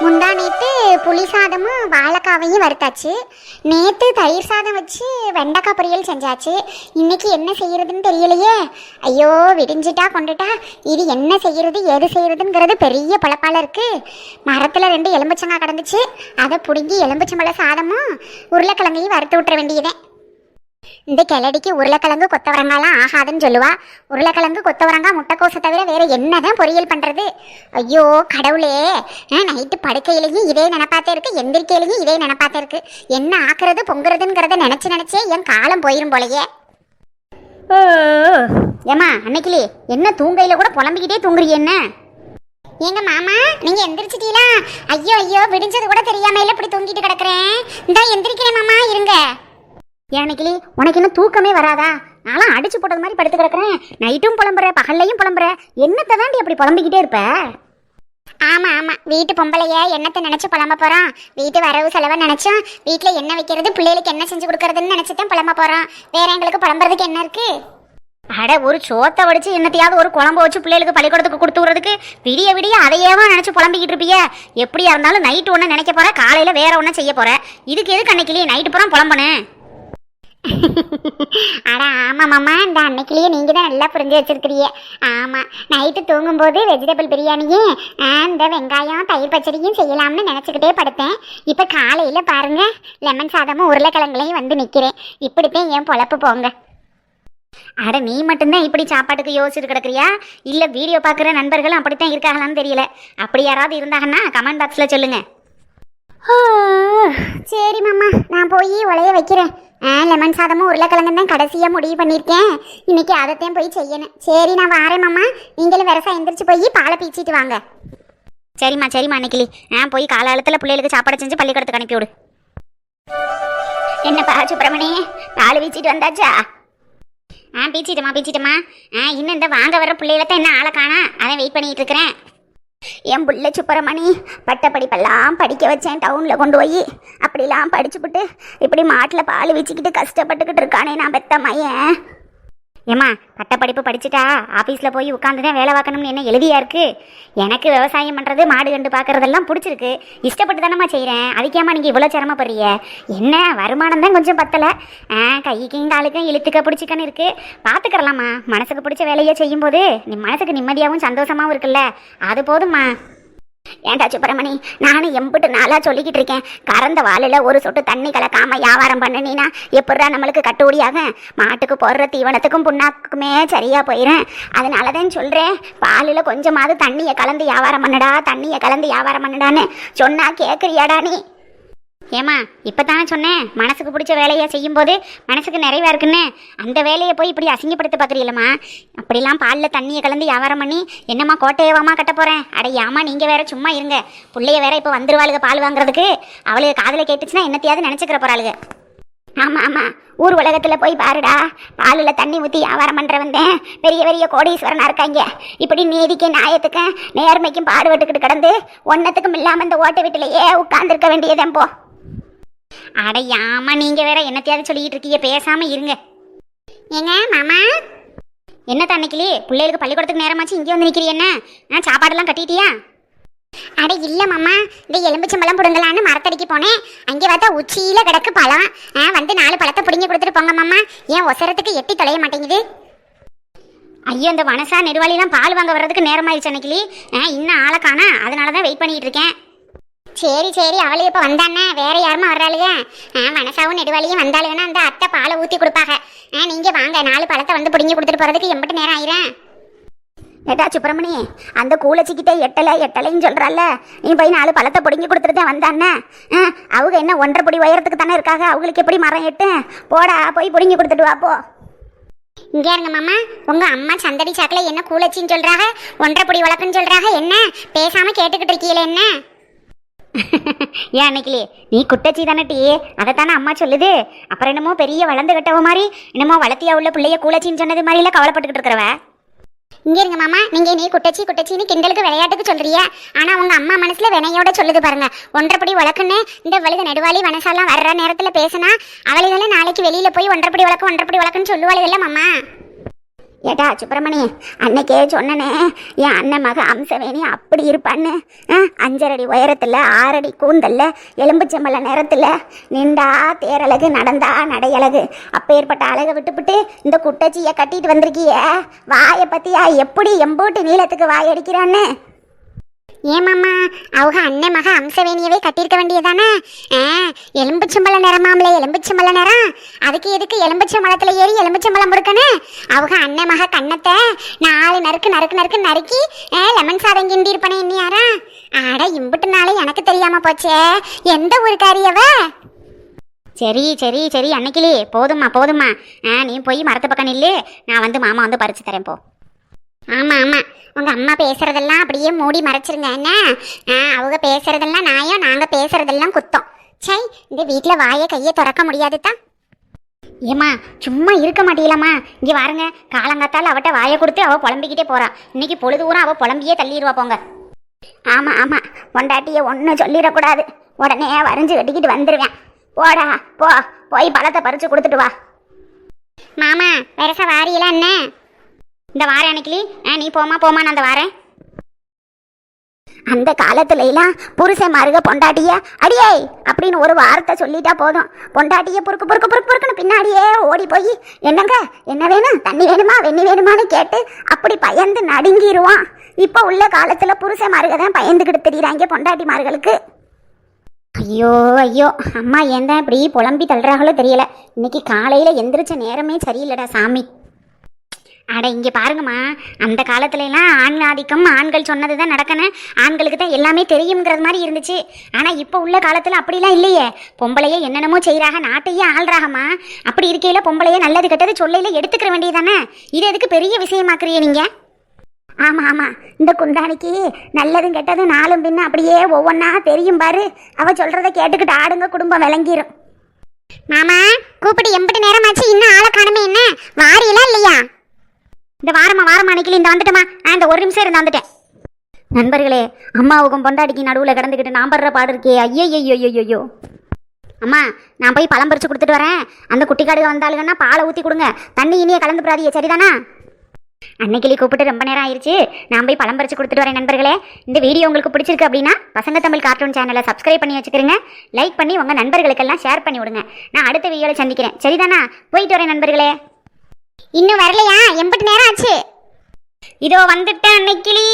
முந்தா நேற்று புளி சாதமும் வாழைக்காவையும் வறுத்தாச்சு. நேற்று தயிர் சாதம் வச்சு வெண்டைக்காய் பொரியல் செஞ்சாச்சு. இன்னைக்கு என்ன செய்யறதுன்னு தெரியலையே. ஐயோ விடிஞ்சிட்டா கொண்டுட்டா. இது என்ன செய்யறது எது செய்யறதுங்கிறது பெரிய பழப்பால இருக்கு. மரத்தில் ரெண்டு எலும்புச்சங்காய் கிடந்துச்சு. அதை பிடுங்கி எலும்புச்சம்பழ சாதமும் உருளைக்கிழங்கையும் வறுத்து விட்டுற வேண்டியதேன் இந்த கிளடிக்கு உருளைக்கிழங்கு கொத்தவரங்காலாம் ஆகாதுன்னு சொல்லுவா. உருளைக்கிழங்கு கொத்தவரங்கா முட்டைக்கோசை தவிர வேற என்னதான் பொரியல் பண்றது? ஐயோ கடவுளே. நைட்டு படுக்கையிலையும் இதே நினைப்பாத்தே இருக்கு எந்திரிக்கையிலையும் இதே நினைப்பாத்தே இருக்கு. என்ன ஆக்குறது பொங்குறதுங்கிறத நினைச்சு நினைச்சே என் காலம் போயிரும் போலயே. ஓ ஏமா அன்னைக்கிலே என்ன தூங்கையில கூட புலம்பிக்கிட்டே தூங்குறீ என்ன? ஏங்க மாமா நீங்க எந்திரிச்சிட்டீங்களா? ஐயோ ஐயோ விடிஞ்சது கூட தெரியாம இல்ல இப்படி தூங்கிட்டு கிடக்குறேன். இந்த எந்திரிக்கிறேன் மாமா இருங்க. ஏனைக்கிளி உனக்கு இன்னும் தூக்கமே வராதா? நான்லாம் அடிச்சு போட்டது மாதிரி படுத்து கிடக்குறேன். நைட்டும் புலம்புற பகல்லையும் புலம்புற. என்னத்தை தாண்டி அப்படி புலம்பிக்கிட்டே இருப்ப? ஆமா ஆமா. வீட்டு பொம்பளைய என்னத்தை நினைச்சு புலம்ப போறோம் வீட்டு வரவு செலவை நினைச்சோம் வீட்டுல என்ன வைக்கிறது பிள்ளைகளுக்கு என்ன செஞ்சு கொடுக்கறதுன்னு நினைச்சுதான் புலம்ப போறோம் வேற எங்களுக்கு புலம்புறதுக்கு என்ன இருக்கு? அட ஒரு சோத்தை வடிச்சு என்னத்தையாவது ஒரு குழம்பு வச்சு பிள்ளைகளுக்கு பள்ளிக்கூடத்துக்கு கொடுத்து விடுறதுக்கு விடிய விடிய அதையேவா நினைச்சு புலம்பிக்கிட்டு இருப்பிய? எப்படியா இருந்தாலும் நைட்டு ஒன்று நினைக்க போற காலையில வேற ஒன்று செய்ய போற. இதுக்கு எதுக்கு அன்னைக்கிளி நைட்டு புறம் புலம்பனேன் அட ஆமா மாமா இந்த அன்னைக்குலயே நீங்க தான் நல்லா புரிஞ்சு வச்சுருக்கிறீ ஆமாம் நைட்டு தூங்கும்போது வெஜிடபிள் பிரியாணியும் ஆ, இந்த வெங்காயம் தயிர் பச்சடியும் செய்யலாம்னு நினச்சிக்கிட்டே படுத்தேன். இப்போ காலையில் பாருங்கள் லெமன் சாதமும் உருளைக்கிழங்குலையும் வந்து நிற்கிறேன் இப்படித்தான் என் பொழப்பு போங்க. அட நீ மட்டும்தான் இப்படி சாப்பாட்டுக்கு யோசிச்சு கிடக்குறியா? இல்லை வீடியோ பார்க்குற நண்பர்களும் அப்படித்தான் இருக்காங்களான்னு தெரியல. அப்படி யாராவது இருந்தாங்கன்னா கமெண்ட் பாக்ஸில் சொல்லுங்கள் சரி மாமா நான் போய் உலைய வைக்கிறேன். ஆ லெமன் சாதமும் உருளைக்கிழங்கு தான் கடைசியாக முடிவு பண்ணியிருக்கேன். இன்னைக்கு அதைத்தான் போய் செய்யணும். சரி நான் வாரேன் மாமா. நீங்களும் விரசா எந்திரிச்சு போய் பாலை பீச்சிட்டு வாங்க. சரிம்மா சரிம்மா அன்னைக்கிளி. ஆ போய் காலாலத்தில் பிள்ளைகளுக்கு சாப்பாடு செஞ்சு பள்ளிக்கூடத்துக்கு அனுப்பிவிடு என்னப்பா சுப்பிரமணி? பால் வீச்சிட்டு வந்தாச்சா? ஆ பீச்சிட்டுமா பீச்சிட்டுமா ஆ இன்னும் இந்த வாங்க வர பிள்ளைகள தான் என்ன ஆளை காணா அதான் வெயிட் பண்ணிகிட்டு இருக்கிறேன். என் புள்ள சுப்பரமணி பட்ட படிப்பெல்லாம் படிக்க வச்சேன் டவுனில் கொண்டு போய். அப்படிலாம் படிச்சுப்புட்டு இப்படி மாட்டில் பால் வச்சுக்கிட்டு கஷ்டப்பட்டுக்கிட்டு இருக்கானே நான் பெத்த மையன். ஏம்மா பட்டப்படிப்பு படிச்சுட்டா ஆஃபீஸில் போய் உட்காந்து தான் வேலை பார்க்கணும்னு என்ன எழுதியா இருக்கு? எனக்கு விவசாயம் பண்ணுறது மாடு கண்டு பார்க்குறதெல்லாம் பிடிச்சிருக்கு. இஷ்டப்பட்டு தானம்மா செய்கிறேன் அதுக்கேம்மா நீங்கள் இவ்வளோ சிரமப்படுறிய என்ன வருமானம் தான் கொஞ்சம் பத்தலை. ஆ கைக்கும் காலுக்கும் இழுத்துக்க பிடிச்சிக்கன்னு இருக்குது பார்த்துக்கறலாம்மா மனசுக்கு பிடிச்ச வேலையை செய்யும்போது நீ மனசுக்கு நிம்மதியாகவும் சந்தோஷமாகவும் இருக்குல்ல. அது போதும்மா. ஏன்டா சுப்பிரமணி? நானும் எம்பிட்டு நாளாக சொல்லிக்கிட்டு இருக்கேன். கறந்த வாளில் ஒரு சொட்டு தண்ணி கலக்காம வியாபாரம் பண்ணினா எப்படா நம்மளுக்கு கட்டுப்படியாக மாட்டுக்கு போடுற தீவனத்துக்கும் புண்ணாக்குமே சரியா போயிடும் அதனால தான் சொல்கிறேன் பாலில் கொஞ்சமாவது தண்ணியை கலந்து வியாபாரம் பண்ணுடா தண்ணியை கலந்து வியாபாரம் பண்ணுடான்னு. சொன்னா கேட்குறியாடா நீ? ஏமா இப்போ தானே சொன்னேன் மனசுக்கு பிடிச்ச வேலையை செய்யும்போது மனசுக்கு நிறைவாக இருக்குன்னு. அந்த வேலையை போய் இப்படி அசிங்கப்படுத்த பார்க்குறீங்களம்மா? அப்படிலாம் பாலில் தண்ணியை கலந்து வியாபாரம் பண்ணி என்னம்மா கோட்டையவாமா கட்ட போகிறேன் அட ஏமா நீங்கள் வேற சும்மா இருங்க. பிள்ளைய வேற இப்போ வந்துருவாளுக பால் வாங்குறதுக்கு. அவளுக்கு காதில் கேட்டுச்சுன்னா என்னத்தையாவது நினச்சிக்கிற போகிறாளுங்க ஆமாம் ஆமாம் ஊர் உலகத்தில் போய் பாருடா. பாலில் தண்ணி ஊற்றி வியாபாரம் பண்ணுற வந்தேன் பெரிய பெரிய கோடீஸ்வரனாக இருக்காங்க. இப்படி நீதிக்கும் நியாயத்துக்கும் நேர்மைக்கும் பாடுபட்டுக்கிட்டு கிடந்து ஒன்றத்துக்கும் இல்லாமல் இந்த ஓட்டை வீட்டிலேயே உட்காந்துருக்க வேண்டியதேன் போ அட யாமா நீங்க வேற என்னத்தையாவது சொல்லிட்டு இருக்கீங்க பேசாம இருங்க. ஏங்க மாமா? என்ன தன்னைக்கிலே பிள்ளைகளுக்கு பள்ளிக்கூடத்துக்கு நேரமாச்சு இங்கே வந்து நிற்கிறீ என்ன? ஆ சாப்பாடெல்லாம் கட்டிட்டியா? அட இல்லை மாமா. இந்த எலும்பிச்சம்பழம் பிடுங்கலான்னு மரத்தடிக்கு போனேன். அங்கே பார்த்தா உச்சியில் கிடக்கு பழம். ஆ வந்து நாலு பழத்தை பிடிங்கி கொடுத்துட்டு போங்க மாமா. ஏன் ஒசரத்துக்கு எட்டி தொலைய மாட்டேங்குது. ஐயோ இந்த வனசா நெடுவாளிலாம் பால் வாங்க வர்றதுக்கு நேரமாயிருச்சு அன்னைக்கிளி ஆ இன்னும் ஆளை காணா. அதனால தான் வெயிட் பண்ணிகிட்டு இருக்கேன். சரி சரி அவளே இப்போ வந்தானே. வேற யாருமா வர்றாளுங்க ஆ மனசாவும் நெடுவாளியும் வந்தாளுங்கன்னா அந்த அத்தை பாலை ஊற்றி கொடுப்பாங்க ஆ நீங்கள் வாங்க நாலு பழத்தை வந்து பிடுங்கி கொடுத்துட்டு போகிறதுக்கு எம்பிட்டு நேரம் ஆயிரேன் ஏட்டா சுப்பிரமணி அந்த கூலச்சிக்கிட்டே எட்டலை எட்டலைன்னு சொல்கிறால நீ போய் நாலு பழத்தை பிடுங்கி கொடுத்துட்டு தான் வந்தானே? ஆ அவங்க என்ன ஒன்றரை பொடி உயரத்துக்கு தானே இருக்காங்க அவங்களுக்கு எப்படி மரம் எட்டு? போடா போய் பிடுங்கி கொடுத்துட்டு வா போ. இங்கே இருங்க மாமா. உங்கள் அம்மா சந்தடி சாக்கில் என்ன கூலச்சின்னு சொல்கிறாங்க ஒன்றரை பொடி வளர்க்குன்னு சொல்கிறாங்க என்ன? பேசாமல் கேட்டுக்கிட்டு இருக்கீங்களே என்ன? ஏன் அன்னைக்கிலே? நீ குட்டச்சி தானட்டி. டீ அதைத்தானே அம்மா சொல்லுது. அப்புறம் என்னமோ பெரிய வளர்ந்து கட்டவ மாதிரி என்னமோ வளர்த்தியா உள்ள பிள்ளைய கூலச்சின்னு சொன்னது மாதிரில கவலைப்பட்டுக்கிட்டு இருக்கிறவ? இங்க இருங்க மாமா. நீங்கள் நீ குட்டச்சி குட்டச்சின்னு கிண்டலுக்கு விளையாட்டுக்கு சொல்றிய ஆனா உங்க அம்மா மனசுல வினையோட சொல்லுது பாருங்க. ஒன்றரைப்படி வழக்குன்னு இந்த வழுக நெடுவாளி மனசாலாம் வர்ற நேரத்துல பேசினா அவளுகளை நாளைக்கு வெளியில போய் ஒன்றைப்படி வழக்கு ஒன்றரைப்படி வழக்குன்னு சொல்லுவாளுகள்ல மாமா. ஏட்டா சுப்பிரமணி அன்னைக்கே சொன்னனே என் அண்ணன் மக அம்சவேணி அப்படி இருப்பான்னு. அஞ்சரடி உயரத்தில் ஆறடி கூந்தல்ல எலும்புச்சம்பள நேரத்தில் நின்றா தேரழகு நடந்தா நடையழகு. அப்பேற்பட்ட அழகை விட்டுப்புட்டு இந்த குட்டச்சியை கட்டிட்டு வந்திருக்கிய. வாயை பற்றியா எப்படி எம்போட்டு நீளத்துக்கு வாய் அடிக்கிறான்னு ஏமாம்மா அவங்க அண்ணன் மக அம்சவேணியவே கட்டியிருக்க வேண்டியதானே ஆ எலும்புச்சம்பள நிறமாமலே எலும்புச்சம்பள நிறம். அதுக்கு எதுக்கு எலும்புச்சம்பளத்தில் ஏறி எலும்புச்சம்பளம் முடுக்கணும் அவங்க அண்ணன் மக கண்ணத்தை நாலு நறுக்கு நறுக்கு நறுக்கு நறுக்கி ஆ, லெமன் சாதம் கிண்டியிருப்பனே இன்னியாரா ஆட இம்புட்டு நாளே எனக்கு தெரியாமல் போச்சே. எந்த ஊருக்காரியவ சரி சரி சரி அன்னைக்கிலே. போதும்மா போதும்மா. ஆ நீ போய் மரத்து பக்கம் நில்லு. நான் வந்து மாமா வந்து பறிச்சு தரேன் போ. ஆமாம் ஆமாம் உங்கள் அம்மா பேசுறதெல்லாம் அப்படியே மூடி மறைச்சிருங்க. என்ன? ஆ, அவங்க பேசுறதெல்லாம் நாயம் நாங்கள் பேசுறதெல்லாம் குத்தம். சை இந்த வீட்டில் வாயை கையை திறக்க முடியாது தான். ஏம்மா சும்மா இருக்க மாட்டீங்களாம்மா? இங்கே வாருங்க. காலங்காத்தால் அவட்ட வாயை கொடுத்து அவள் புலம்பிக்கிட்டே போகிறான் இன்னைக்கு பொழுது ஊரம் அவள் புலம்பியே தள்ளிடுவா போங்க. ஆமா ஆமா. பொண்டாட்டியை ஒன்றும் சொல்லிடக்கூடாது. உடனே வரைஞ்சு கட்டிக்கிட்டு வந்துடுவேன் போடா போ. போய் பழத்தை பறித்து கொடுத்துட்டு வா. மாமா வெரச வாரியெல்லாம் என்ன? இந்த வாரம் அன்னைக்கு ஆ நீ போமா போமா நான் அந்த வாரேன். அந்த காலத்துல எல்லாம் புருஷன் மருக பொண்டாட்டிய அடியே அப்படின்னு ஒரு வார்த்தை சொல்லிட்டா போதும். பொண்டாட்டிய பொறுக்கு பொறுக்கு பொறுக்கு பொறுக்குன்னு பின்னாடியே ஓடி போய் என்னங்க என்ன வேணும்? தண்ணி வேணுமா? வெண்ணி வேணுமான்னு கேட்டு அப்படி பயந்து நடுங்கிடுவான் இப்போ உள்ள காலத்துல புருஷன் மருக தான் பயந்துக்கிட்டு தெரியுறாங்க பொண்டாட்டி மார்களுக்கு. ஐயோ ஐயோ அம்மா ஏன் தான் இப்படி புலம்பி தள்ளுறாங்களோ தெரியல. இன்னைக்கு காலையில எந்திரிச்ச நேரமே சரியில்லடா சாமி. அட இங்கே பாருங்கம்மா. அந்த காலத்துலலாம் ஆண் ஆதிக்கம் ஆண்கள் சொன்னது தான் நடக்கணும் ஆண்களுக்கு தான் எல்லாமே தெரியுங்கிறது மாதிரி இருந்துச்சு. ஆனால் இப்போ உள்ள காலத்தில் அப்படிலாம் இல்லையே. பொம்பளையே என்னென்னமோ செய்கிறாங்க நாட்டையே ஆள்றாகம்மா. அப்படி இருக்கையில் பொம்பளையே நல்லது கெட்டது சொல்லையில் எடுத்துக்கிற வேண்டியதானே இது எதுக்கு பெரிய விஷயமாக்குறீங்க நீங்கள் ஆமாம் ஆமாம் இந்த குந்தாணிக்கு நல்லதும் கெட்டதும் நாளும் பின்ன அப்படியே ஒவ்வொன்றா தெரியும் பாரு. அவள் சொல்கிறத கேட்டுக்கிட்டு ஆடுங்க குடும்பம் விளங்கிரும். மாமா கூப்பிட்டு எம்பிட்டு நேரமாச்சு இன்னும் ஆளை காணுமே என்ன? வாரியெல்லாம் இல்லையா? இந்த வாரமா வாரமா அன்னைக்கு இந்த வந்துட்டுமா நான் இந்த ஒரு நிமிஷம் இருந்து வந்துட்டேன். நண்பர்களே அம்மாவுக்கும் பொண்டாடிக்கு நடுவில் கிடந்துக்கிட்டு நான் படுற பாடு இருக்கே. ஐயோ அம்மா நான் போய் பழம் பறித்து கொடுத்துட்டு வரேன். அந்த குட்டிக்காடுகள் வந்தாளுங்கன்னா பாலை ஊற்றி கொடுங்க. தண்ணி இனியே கலந்து போடாதீங்க சரிதானா அன்னைக்கிளி கூப்பிட்டு ரொம்ப நேரம் ஆயிடுச்சு நான் போய் பழம் பறித்து கொடுத்துட்டு வரேன் நண்பர்களே. இந்த வீடியோ உங்களுக்கு பிடிச்சிருக்கு அப்படின்னா பசங்க தமிழ் கார்ட்டூன் சேனலை சப்ஸ்கிரைப் பண்ணி வச்சுக்கிறீங்க லைக் பண்ணி உங்கள் நண்பர்களுக்கெல்லாம் ஷேர் பண்ணி விடுங்க. நான் அடுத்த வீடியோவில் சந்திக்கிறேன். சரிதானா? போயிட்டு வரேன் நண்பர்களே. இன்னும் வரலையா? எண்பது நேரம் ஆச்சு. இதோ வந்துட்டேன் அன்னைக்கிளி.